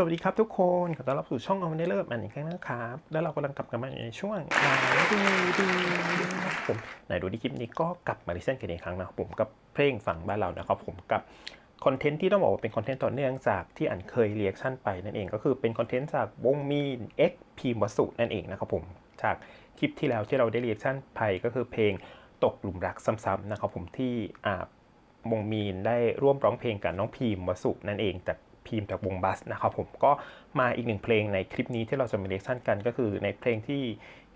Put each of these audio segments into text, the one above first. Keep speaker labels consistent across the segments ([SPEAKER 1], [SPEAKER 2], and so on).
[SPEAKER 1] สวัสดีครับทุกคน ขอต้อนรับสู่ช่องเอาไม่ได้เลิศมันอีกครั้งนะครับ แล้วเรากำลังกลับกันมาในช่วงอ่าดูดูนะครับผมไหนดูที่คลิปนี้ก็กลับมาดิเซนกันอีกครั้งนะครับผมกับเพลงฝั่งบ้านเรานะครับผมกับคอนเทนต์ที่ต้องบอกว่าเป็นคอนเทนต์ต่อเนื่องจากที่อันเคยเรียกชั่นไปนั่นเองก็คือเป็นคอนเทนต์จากวงมีน X พีมวสุนั่นเองนะครับผมจากคลิปที่แล้วที่เราได้เรียกชั่นไปก็คือเพลงตกหลุมรักซ้ำๆนะครับผมที่อ่าวงมีนได้ร่วมร้องเพลงกับน้องพีมวสุนั่นเองจาก พีมจากวงบัสนะครับผมก็มาอีกหนึ่งเพลงในคลิปนี้ที่เราจะมาเรียกชั่นกันก็คือในเพลงที่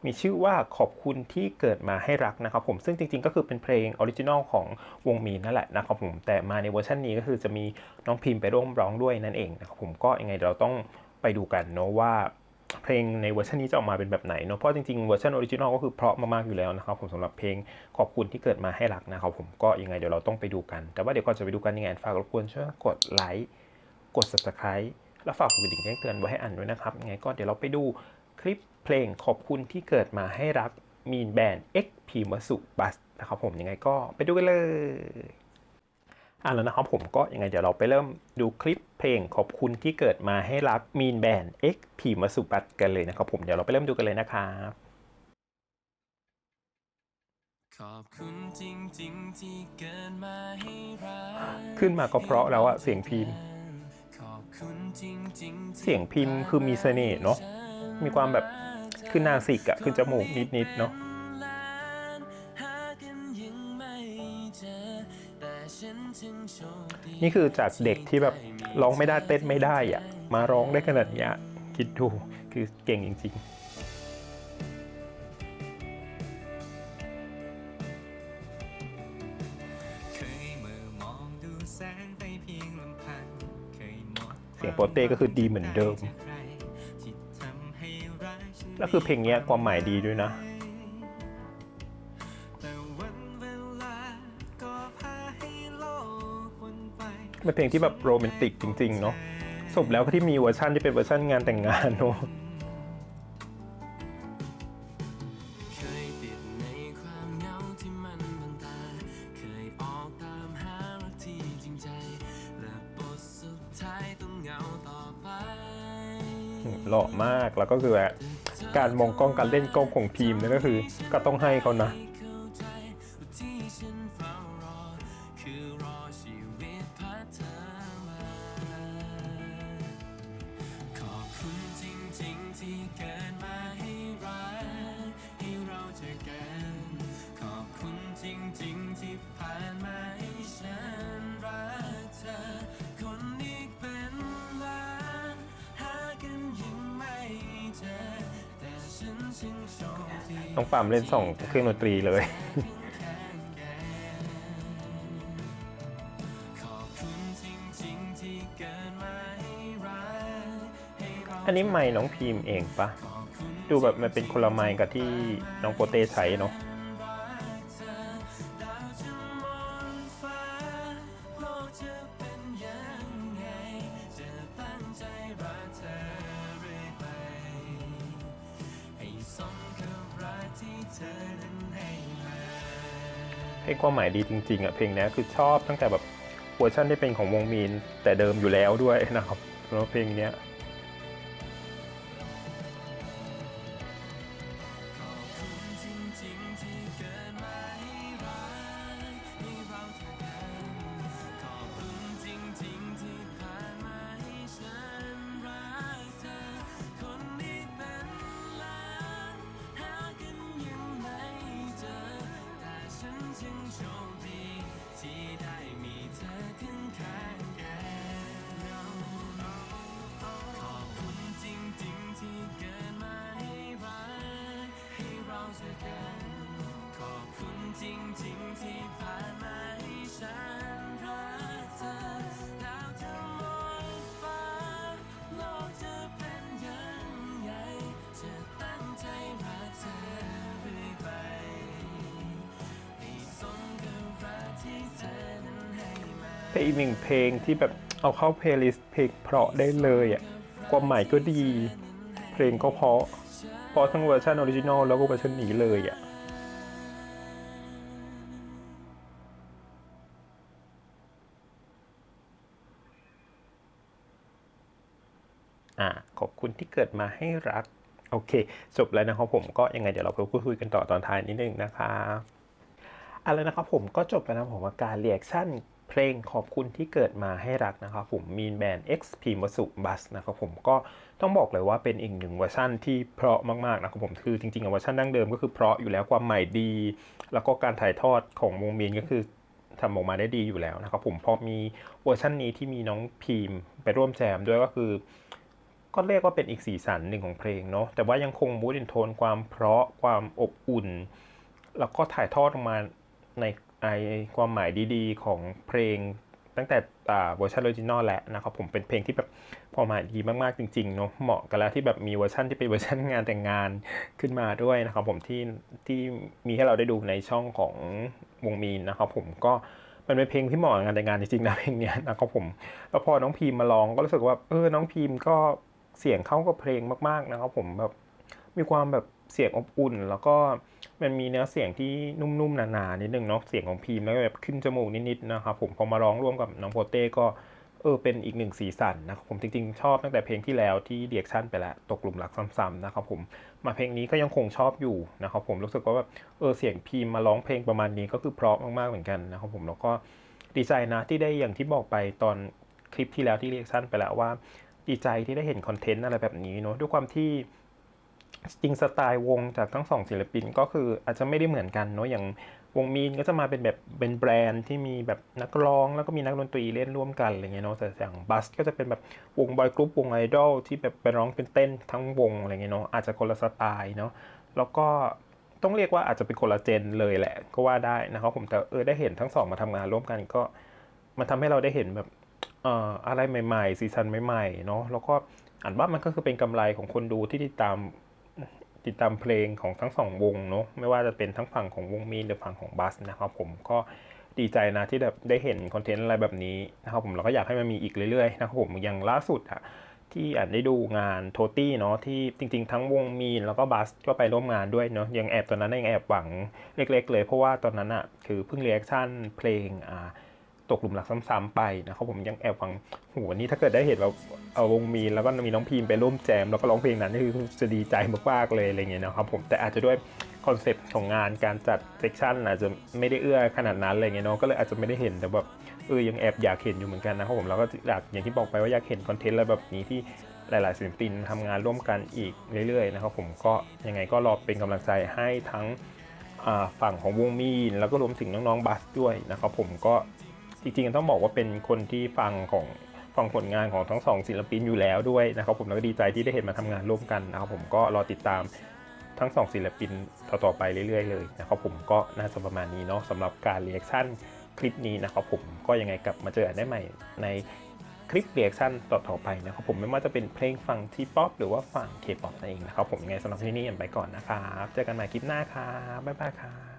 [SPEAKER 1] มีชื่อว่าขอบคุณที่เกิดมาให้รักนะครับผมซึ่งจริงๆ ก็คือเป็นเพลงออริจินอลของวงมีนนั่นแหละนะครับผมแต่มาในเวอร์ชันนี้ก็คือจะมีน้องพิมไปร่วมร้องด้วยนั่นเองนะครับผมก็ยังไงเดี๋ยวเราต้องไปดูกันเนาะว่าเพลงในเวอร์ชันนี้จะออกมาเป็นแบบไหนเนาะเพราะจริงๆเวอร์ชันออริจินอลก็คือเพราะมากๆอยู่แล้วนะครับผมสำหรับเพลงขอบคุณที่เกิดมาให้รักนะครับผมก็ยังไงเดี๋ยวเราต้องไปดูกัน แต่ว่าเดี๋ยวก่อนจะไปดูกันยังไงฝากรบกวนช่วยกดไลค์ กด subscribe แล้วฝากกดกระดิ่งแจ้งเตือนไว้ให้อันด้วยนะครับยังไงก็เดี๋ยวเราไปดูคลิปเพลงขอบคุณที่เกิดมาให้รักมีนแบนด์ X พีมสุบัสนะครับผมยังไงก็ไปดูกันเลยอะแล้วนะครับผมก็ยังไงเดี๋ยวเราไปเริ่มดูคลิปเพลงขอบคุณที่เกิดมาให้รักมีนแบน X พีมาสุบัตกันเลยนะครับผมเดี๋ยวเราไปเริ่มดูกันเลยนะครับ
[SPEAKER 2] ขอบคุณจริงๆที่เกิดมาให้รัก
[SPEAKER 1] ขึ้นมาก็เพราะแล้วอะเสียงพิมพ์ เสียงพิมพ์คือมีเสน่ห์เนาะมีความแบบขึ้นหนาสิกอะขึ้นจมูกนิดๆเนาะ
[SPEAKER 2] หากันยังไม่เจอแต่ฉันจึงโชคดี
[SPEAKER 1] นี่คือจากเด็กที่แบบร้องไม่ได้เต้นไม่ได้อะมาร้องได้ขนาดเนี้ยคิดดูคือเก่งจริง
[SPEAKER 2] เสียง
[SPEAKER 1] โปรเต้ก็คือดีเหมือนเดิม แล้วคือเพลงนี้ความหมายดีด้วยนะ
[SPEAKER 2] เป็
[SPEAKER 1] นเพลงที่แบบโรแมนติกจริง ๆ เนาะสรุปแล้วก็ที่มีเวอร์ชันที่เป็นเวอร์ชันงานแต่งงานเนาะ
[SPEAKER 2] หล่อ
[SPEAKER 1] มากแล้วก็คือแบบการมองกล้องการเล่นกล้องของพีมเนี่ยก็คือ ก็ต้องให้เขานะ
[SPEAKER 2] ที่เฝ้ ฉันช่างโชคดี
[SPEAKER 1] น้องปามเล่นสองเครื่องดนตรีเลย
[SPEAKER 2] ขอบคุณจริงๆที่เกิดมาให้รักให้เรา
[SPEAKER 1] อันนี้ไม้น้องพีมเองปะ
[SPEAKER 2] ขอบคุณ
[SPEAKER 1] ดูแบบมันเป็นคนละไม้กับที่น้องโปเต้ใช้เนาะ
[SPEAKER 2] เพ
[SPEAKER 1] ลงความหมายดีจริงๆอะเพลงเนี้ยคือชอบตั้งแต่แบบเวอร์ชันที่เป็นของวงมีนแต่เดิมอยู่แล้วด้วยนะครับแล้วเพลงเนี้ย
[SPEAKER 2] จริงที่ผ่านมาให้ฉันรักเธอดาวจะมองฟ้าโลกจะเป็นยังไงจะตั้งใจรักเธอเรื่อยไปให้สมกับรักที่เธอนั้นให้มา
[SPEAKER 1] เป็นอีกหนึ่งเพลงที่แบบเอาเข้าเพลย์ลิสต์เพลงเพราะได้เลยอะความหมายก็ดี เพลงก็เพราะเพราะทั้งเวอร์ชันออริจินอลแล้วก็เวอร์ชันนี้เลยอะ ขอบคุณที่เกิดมาให้รัก โอเคจบแล้วนะครับผมก็ยังไงเดี๋ยวเราไปพูดคุยกันต่อตอนท้ายนิดนึงนะครับอะไรนะครับผมก็จบไปแล้วผมว่าการเรียกชั่นเพลงขอบคุณที่เกิดมาให้รักนะครับผมมีนแบน XP มสุบัสนะครับผมก็ต้องบอกเลยว่าเป็นอีกหนึ่งเวอร์ชั่นที่เพราะมากๆนะครับผมคือจริงๆเวอร์ชันดั้งเดิมก็คือเพราะอยู่แล้วความใหม่ดี แล้วก็การถ่ายทอดของวงมีนก็คือทำออกมาได้ดีอยู่แล้วนะครับผมพอมีเวอร์ชันนี้ที่มีน้องพีมไปร่วมแจมด้วยก็คือ ก็เรียกว่าเป็นอีกสีสันหนึ่งของเพลงเนาะแต่ว่ายังคงมูด n นโทนความเพราะความอบอุ่น แล้วก็ถ่ายทอดออกมาในไอความหมายดีๆ ของเพลงตั้งแต่เวอร์ชันออริจินอลแหละนะครับผมเป็นเพลงที่แบบความหมายดีมากๆจริงๆเนาะเหมาะกันแล้วที่แบบมีเวอร์ชันที่เป็นเวอร์ชันงานแต่งงานขึ้นมาด้วยนะครับผมที่ที่มีให้เราได้ดูในช่องของวงมีนนะครับผมก็มันเป็นเพลงที่เหมาะกับงานแต่งงานจริงๆนะเพลงเนี้ยนะครับผมแล้วพอน้องพีมมาร้องก็รู้สึกว่าเออน้องพีมก็ เสียงเข้ากับเพลงมาก ๆนะครับ ผมแบบมีความแบบเสียงอบอุ่น แล้วก็มันมีเนื้อเสียงที่นุ่มๆหนาๆนิดนึงเนาะเสียงของพีมแล้วก็แบบขึ้นจมูกนิดๆนะครับผมพอมาร้องร่วมกับน้องโปเต้ก็เออเป็นอีกหนึ่งสีสันนะครับผมจริงๆ ชอบตั้งแต่เพลงที่แล้วที่เดียกชั่นไปแล้วตกหลุมรักซ้ำๆนะครับผมมาเพลงนี้ก็ยังคงชอบอยู่นะครับผมรู้สึกว่าแบบเออเสียงพีมมาร้องเพลงประมาณนี้ก็คือเพราะมากๆเหมือนกันนะครับผมแล้วก็ดีใจนะที่ได้อย่างที่บอกไปตอนคลิปที่แล้วที่เรียกสั้นไปแล้วว่า ดีใจที่ได้เห็นคอนเทนต์อะไรแบบนี้เนาะด้วยความที่จริงสไตล์วงจากทั้งสองศิลปินก็คืออาจจะไม่ได้เหมือนกันเนาะอย่างวงมีนก็จะมาเป็นแบบเป็นแบรนด์ที่มีแบบนักร้อง แล้วก็มีนักดนตรีเล่นร่วมกันอะไรเงี้ยเนาะแต่อย่างบัสก็จะเป็นแบบวงบอยกรุ๊ปวงไอดอลที่แบบไปร้องเป็นเต้นทั้งวงอะไรเงี้ยเนาะอาจจะคนละสไตล์เนาะแล้วก็ต้องเรียกว่าอาจจะเป็นคนละเจนเลยแหละ ก็ว่าได้นะครับผมแต่เออได้เห็นทั้งสองมาทำงานร่วมกันก็มันทำให้เราได้เห็นแบบ อะไรใหม่ๆซีซันใหม่ๆเนาะแล้วก็อ่านว่ามันก็คือเป็นกำไรของคนดูที่ติดตามติดตามเพลงของทั้งสองวงเนาะไม่ว่าจะเป็นทั้งฝั่งของวงมีนหรือฝั่งของบัสนะครับผมก็ดีใจนะที่แบบได้เห็นคอนเทนต์อะไรแบบนี้นะครับผมเราก็อยากให้มันมีอีกเรื่อยๆนะครับผมอย่างล่าสุดอะที่อ่านได้ดูงานโทตี้เนาะที่จริง ๆ ทั้งวงมีนแล้วก็บัสก็ไปร่วมงานด้วยเนาะยังแอบตอนนั้นยังแอบหวังเล็ก ๆ เลยเพราะว่าตอนนั้นอะคือเพิ่งเรีแอคชั่นเพลงอ่า ตกหลุมรักซ้ำๆไปนะครับผมยังแอบหวังโหวันนี้ถ้าเกิดได้เห็นว่าเอาวงมีนแล้วก็มีน้องพีมไปร่วมแจม แล้วก็ร้องเพลงนั้นนี่คือจะดีใจมากๆเลยอะไรเงี้ยนะครับผมแต่อาจจะด้วยคอนเซปต์ของงานการจัดเซกชันอาจจะไม่ได้เอื้อขนาดนั้นอะไรเงี้ยเนาะก็เลยอาจจะไม่ได้เห็นแต่แบบเออยังแอบอยากเห็นอยู่เหมือนกันนะครับผมแล้วก็อยากอย่างที่บอกไปว่าอยากเห็นคอนเทนต์อะไรแบบนี้ที่หลาย ๆ ศิลปินทำงานร่วมกันอีกเรื่อย ๆ นะครับผมก็ยังไงก็รอเป็นกำลังใจให้ทั้งฝั่งของวงมีนแล้วก็รวมถึงน้อง ๆ บัสด้วยนะครับผมก็ จริงๆต้องบอกว่าเป็นคนที่ฟังของฟังผลงานของทั้งสองศิลปินอยู่แล้วด้วยนะครับผมแล้วก็ดีใจที่ได้เห็นมาทำงานร่วมกันนะครับผมก็รอติดตามทั้งสองศิลปินต่อๆไปเรื่อยๆเลยนะครับผมก็น่าจะประมาณนี้เนาะสำหรับการเรีแอคชั่นคลิปนี้นะครับผมก็ยังไงกลับมาเจอกันได้ใหม่ในคลิปเรีแอคชั่นต่อๆไปนะครับผมไม่ว่าจะเป็นเพลงฝั่งทีป๊อปหรือว่าฝั่งเคป๊อปนั่นเองนะครับผมยังไงสำหรับที่นี่ไปก่อนนะครับเจอกันใหม่คลิปหน้าครับบ๊ายบายครับ